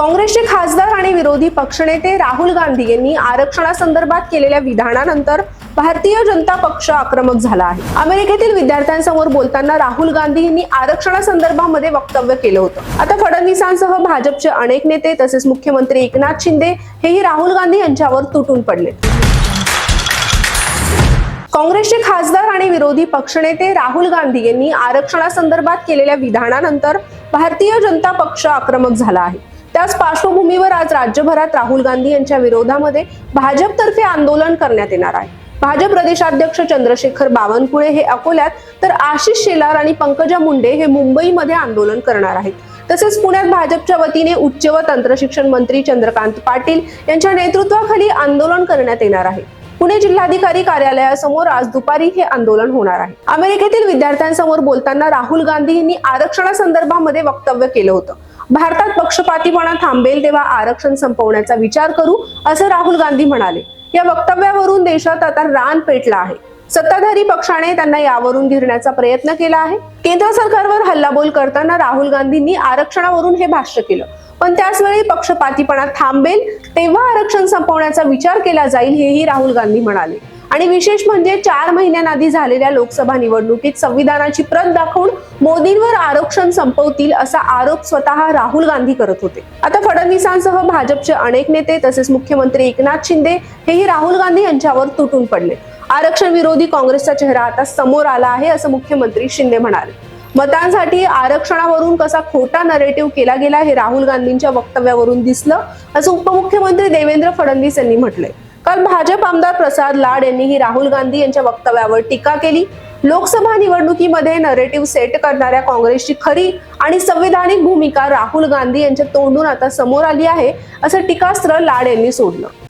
काँग्रेसचे खासदार आणि विरोधी पक्षनेते राहुल गांधी यांनी आरक्षणासंदर्भात केलेल्या विधानानंतर भारतीय जनता पक्ष आक्रमक झाला आहे. अमेरिकेतील विद्यार्थ्यांसमोर बोलताना राहुल गांधी यांनी आरक्षणासंदर्भामध्ये वक्तव्य केलं होतं. आता फडणवीसांसह भाजपचे अनेक नेते तसेच मुख्यमंत्री एकनाथ शिंदे हेही राहुल गांधी यांच्यावर तुटून पडले. काँग्रेसचे खासदार आणि विरोधी पक्षनेते राहुल गांधी यांनी आरक्षणासंदर्भात केलेल्या विधानानंतर भारतीय जनता पक्ष आक्रमक झाला आहे. त्याच पार्श्वभूमीवर आज राज्यभरात राहुल गांधी यांच्या विरोधामध्ये भाजपतर्फे आंदोलन करण्यात येणार आहे. भाजप प्रदेशाध्यक्ष चंद्रशेखर बावनकुळे हे अकोल्यात तर आशिष शेलार आणि पंकजा मुंडे हे मुंबईमध्ये आंदोलन करणार आहेत. तसेच पुण्यात भाजपच्या वतीने उच्च व तंत्रशिक्षण मंत्री चंद्रकांत पाटील यांच्या नेतृत्वाखाली आंदोलन करण्यात येणार आहे. पुणे जिल्हाधिकारी कार्यालयासमोर आज दुपारी हे आंदोलन होणार आहे. अमेरिकेतील विद्यार्थ्यांसमोर बोलताना राहुल गांधी यांनी आरक्षणासंदर्भामध्ये वक्तव्य केलं होतं. भारतात पक्षपातीपणा थांबेल तेव्हा आरक्षण संपवण्याचा विचार करू असं राहुल गांधी म्हणाले. या वक्तव्यावरून देशात आता रान पेटला आहे. सत्ताधारी पक्षाने त्यांना यावरून घेरण्याचा प्रयत्न केला आहे. केंद्र सरकारवर हल्लाबोल करताना राहुल गांधींनी आरक्षणावरून हे भाष्य केलं. पण त्याचवेळी पक्षपातीपणा थांबेल तेव्हा आरक्षण संपवण्याचा विचार केला जाईल हेही राहुल गांधी म्हणाले. आणि विशेष म्हणजे चार महिन्यांआधी झालेल्या लोकसभा निवडणुकीत संविधानाची प्रत दाखवून मोदींवर आरक्षण संपवतील असा आरोप स्वतः राहुल गांधी करत होते. आता फडणवीसांसह भाजपचे अनेक नेते तसेच मुख्यमंत्री एकनाथ शिंदे हेही राहुल गांधी यांच्यावर तुटून पडले. आरक्षण विरोधी काँग्रेसचा चेहरा आता समोर आला आहे असं मुख्यमंत्री शिंदे म्हणाले. मतांसाठी आरक्षणावरून कसा खोटा नरेटिव्ह केला गेला हे राहुल गांधींच्या वक्तव्यावरून दिसलं असं उपमुख्यमंत्री देवेंद्र फडणवीस यांनी म्हटलंय. काल भाजप आमदार प्रसाद लाड यांनीही राहुल गांधी यांच्या वक्तव्यावर टीका केली. लोकसभा निवडणुकीमध्ये नरेटिव्ह सेट करणाऱ्या काँग्रेसची खरी आणि संविधानिक भूमिका राहुल गांधी यांच्या तोंडून आता समोर आली आहे असं टीकास्त्र लाड यांनी सोडलं.